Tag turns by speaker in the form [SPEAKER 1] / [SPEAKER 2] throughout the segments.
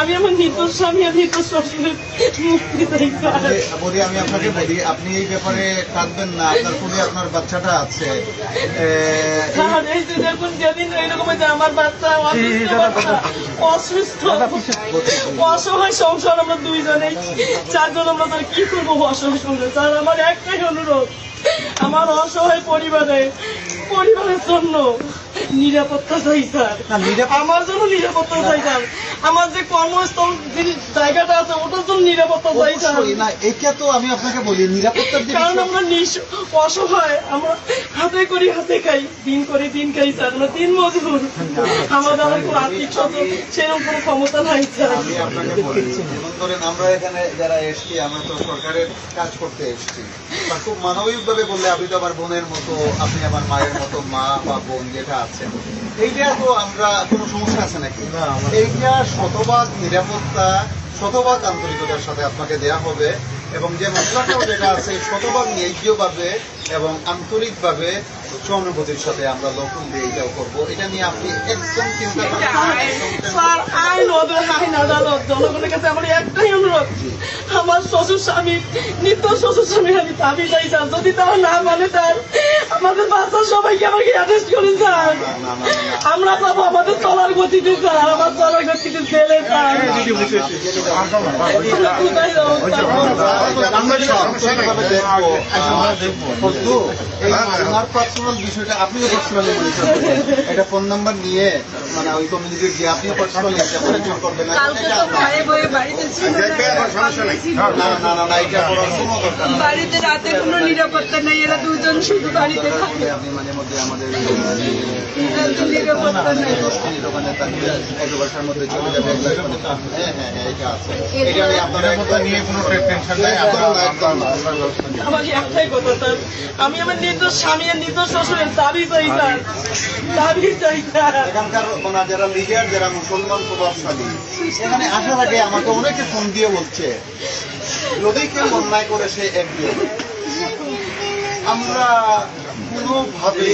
[SPEAKER 1] আমি আমার নির্দোষ স্বামী আর নির্দোষ শ্বশুরের মুক্তি
[SPEAKER 2] বলি আমি আপনাকে বলি আপনি এই ব্যাপারে কাঁদবেন না আপনার খুবই আপনার বাচ্চাটা আছে।
[SPEAKER 1] দেখুন যেদিন এইরকম যে আমার বাচ্চা অসুস্থ অসহায় সংসার আমরা দুইজনেই চারজন আমরা তার কি করব অসহায় সংসার? স্যার আমার একটাই অনুরোধ আমার অসহায় পরিবারে পরিবারের জন্য। নিরাপত্তা চাই স্যার। আমার জন্য নিরাপত্তা চাই স্যার। আমার যে কর্মস্থল যে জায়গাটা আছে ওটার জন্য নিরাপত্তা চাই স্যার।
[SPEAKER 2] না এটা তো আমি আপনাকে বলি নিরাপত্তার
[SPEAKER 1] কারণ আমরা নিঃস অসহায় আমরা হাতে করি হাতে খাই দিন করে দিন খাই স্যার আমরা দিন মজুর। আমাদের আমার কোনো আর্থিক সচল সেরকম কোনো ক্ষমতা নাই স্যার।
[SPEAKER 2] আমি আপনাকে বলি যেমন ধরেন আমরা এখানে যারা এসছি আমরা তো সরকারের কাজ করতে এসছি। খুব মানবিক ভাবে বললে আপনি তো আমার বোনের মতো আপনি আমার মায়ের মতো মা বা বোন যেটা আছেন এইটা তো আমরা কোনো সমস্যা আছে নাকি? এইটা শতভাগ নিরাপত্তা শতভাগ আন্তরিকতার সাথে আপনাকে দেয়া হবে এবং যে মশলাটাও যেটা আছে শতভাগ ন্যায্যভাবে এবং আন্তরিকভাবে উচ্চ অনুভূতির সাথে আমরা লক্ষণ দিয়ে এটাও করব এটা নিয়ে আপনি একদম চিন্তা করবেন না, একদম tension
[SPEAKER 1] স্যার আইন আইন আদালত জনগণের কাছে আমার একটাই অনুরোধ আমার শ্বশুর স্বামী নিত্য শ্বশুর স্বামীর আমি দাবি চাই স্যার যদি তারা না মানে স্যার আমাদের বাচ্চা সবাইকে আমাকে অ্যারেস্ট করে স্যার। আমরা পাবো আমাদের চলার গতিতে স্যার আমার চলার গতিতে জেলে স্যার আমরা কোথায় যাব স্যার?
[SPEAKER 2] বিষয়টা আপনিও পার্সোনালি এটা ফোন নাম্বার নিয়ে মানে ওই কমিউনিটির যে আপনিও পার্সোনালি এটা করবেন না।
[SPEAKER 3] কালকে
[SPEAKER 2] এটা
[SPEAKER 3] তো
[SPEAKER 2] না।
[SPEAKER 3] ভয়ে ভয়ে বাড়িতে ছিল না।
[SPEAKER 2] না না। না না এটা করার কোনো দরকার
[SPEAKER 3] বাড়িতে রাতে কোনো নিরাপত্তা নেই এরা দুজন শুধু বাড়িতে থাকে।
[SPEAKER 2] আপনি মাঝে মধ্যে আমাদের
[SPEAKER 3] নিরাপত্তা নেই।
[SPEAKER 2] দশ মিনিট এক বছরের মধ্যে চলে যাবে এক লাখ হ্যাঁ হ্যাঁ হ্যাঁ এটা আছে। এটা নিয়ে আপনারা নিয়ে কোনো টেনশন নাই একদম একদম। না।
[SPEAKER 1] একটাই কথা স্যার। আমি আমার নির্দোষ স্বামী আর নির্দোষ শ্বশুরের দাবি চাই স্যার। দাবি চাই স্যার।
[SPEAKER 2] এখানকার মানে যারা লিডার যারা মুসলমান প্রভাবশালী সেখানে আসার আগে আমাকে অনেকে ফোন দিয়ে বলছে যদি কেউ অন্যায় করে সে একদিন আমরা কোনোভাবে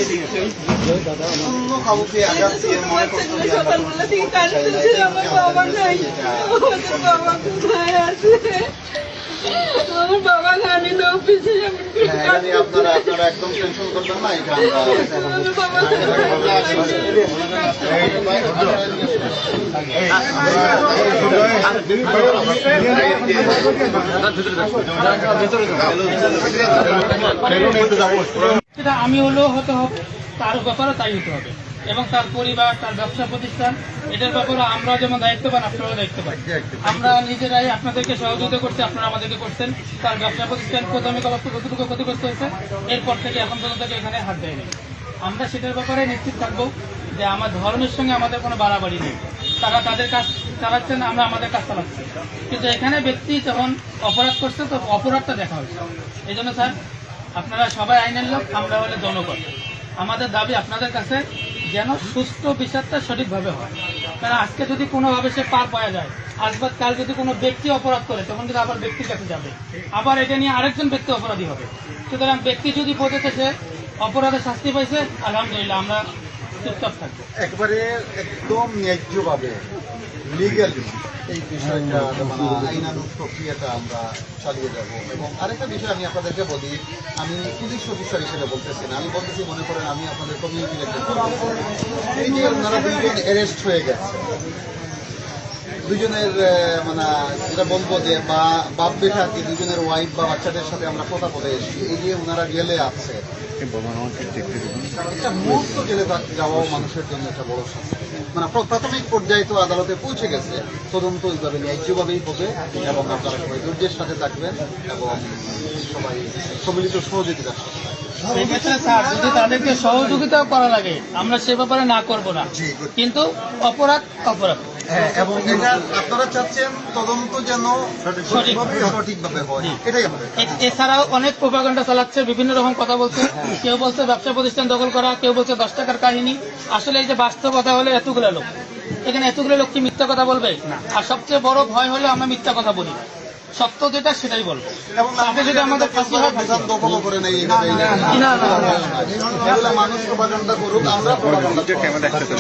[SPEAKER 2] অন্য কাউকে আঘাত দিয়ে মনে দিয়ে আমরা
[SPEAKER 3] বাবা জানি অফিসে
[SPEAKER 2] হ্যাঁ, আপনারা আপনারা একদম টেনশন করবেন না এটা আমরা
[SPEAKER 4] আমি হলেও হতে হবে তার ব্যাপারে তাই হতে হবে এবং তার পরিবার, তার ব্যবসা প্রতিষ্ঠান এটার ব্যাপারে আমরা যেমন দায়িত্ববান, আপনারাও দায়িত্ববান। আমরা নিজেরাই আপনাদেরকে সহযোগিতা করছি, আপনারা আমাদেরকে করছেন। তার ব্যবসা প্রতিষ্ঠান প্রথমে কতটুকু ক্ষতিগ্রস্ত হয়েছে, এরপর থেকে এখন পর্যন্ত এখানে হাত দেয়নি। আমরা সেটার ব্যাপারে নিশ্চিত থাকব যে আমার ধর্মের সঙ্গে আমাদের কোনো বাড়াবাড়ি নেই। তারা তাদের কাজ চালাচ্ছেন, আমরা আমাদের কাজ চালাচ্ছি। কিন্তু এখানে ব্যক্তি যখন অপরাধ করছে, তো অপরাধটা দেখা হচ্ছে এই জন্য স্যার, আপনারা সবাই আইনের লোক, আমরা হলে জনগণ। আমাদের দাবি আপনাদের কাছে যেন সুস্থ বিচারটা সঠিকভাবে হয়। কারণ আজকে যদি কোনোভাবে সে পার পাওয়া যায় আসবাদ কাল যদি কোনো ব্যক্তি অপরাধ করে, তখন কিন্তু আবার ব্যক্তির কাছে যাবে। আবার এটা নিয়ে আরেকজন ব্যক্তি অপরাধী হবে। সুতরাং ব্যক্তি যদি বোঝাতে সে অপরাধে শাস্তি পাইছে, আলহামদুলিল্লাহ আমরা
[SPEAKER 2] একবারে একদম ন্যায্যভাবে লিগালি এই বিষয়টা আইনানুক প্রক্রিয়াটা আমরা চালিয়ে যাব। এবং আরেকটা বিষয় আমি আপনাদেরকে বলি, আমি পুলিশ অফিসার হিসেবে বলতেছি না। আমি বলতেছি, মনে করেন আমি আপনাদের কমিউনিটির এই যে ওনারা দুইজন অ্যারেস্ট হয়ে গেছে দুজনের মানে যেটা বলব যে বা বাপ বেটা কি দুজনের ওয়াইফ বা বাচ্চাদের সাথে আমরা কথা বলে এসেছি এই যে ওনারা গেলে আছে। একটা মুহূর্ত জেলে যাওয়াও মানুষের জন্য একটা বড় শাস্তি মানে প্র- প্রাথমিক পর্যায়ে তো আদালতে পৌঁছে গেছে। তদন্ত ওইভাবে ন্যায্যভাবেই হবে এবং আপনারা সবাই ধৈর্যের সাথে থাকবেন এবং সবাই সম্মিলিত
[SPEAKER 4] স্যার যদি তাদেরকে সহযোগিতাও করা লাগে আমরা সে ব্যাপারে না করব না। কিন্তু অপরাধ অপরাধ।
[SPEAKER 2] এবং এটা আপনারা চাচ্ছেন তদন্ত যেন সঠিকভাবে সঠিকভাবে হয়। এটাই আমাদের
[SPEAKER 4] এছাড়াও অনেক প্রোপাগান্ডা চালাচ্ছে বিভিন্ন রকম কথা বলছে। কেউ বলছে ব্যবসা প্রতিষ্ঠান দখল করা কেউ বলছে দশ টাকার কাহিনী। আসলে এই যে বাস্তবতা হলে এতগুলো লোক। এখানে এতগুলো লোক কি মিথ্যা কথা বলবে? আর সবচেয়ে বড় ভয় হলে আমরা মিথ্যা কথা বলি সত্য যেটা সেটাই বলব।
[SPEAKER 2] এবং
[SPEAKER 4] যদি আমাদের ফাঁসি হয় ফাঁসি
[SPEAKER 2] বিধান
[SPEAKER 4] হবে।
[SPEAKER 2] দখলও করে নেই
[SPEAKER 4] না, না, না।
[SPEAKER 2] মানুষ প্রপাগান্ডা করুক আমরা প্রপাগান্ডা করব।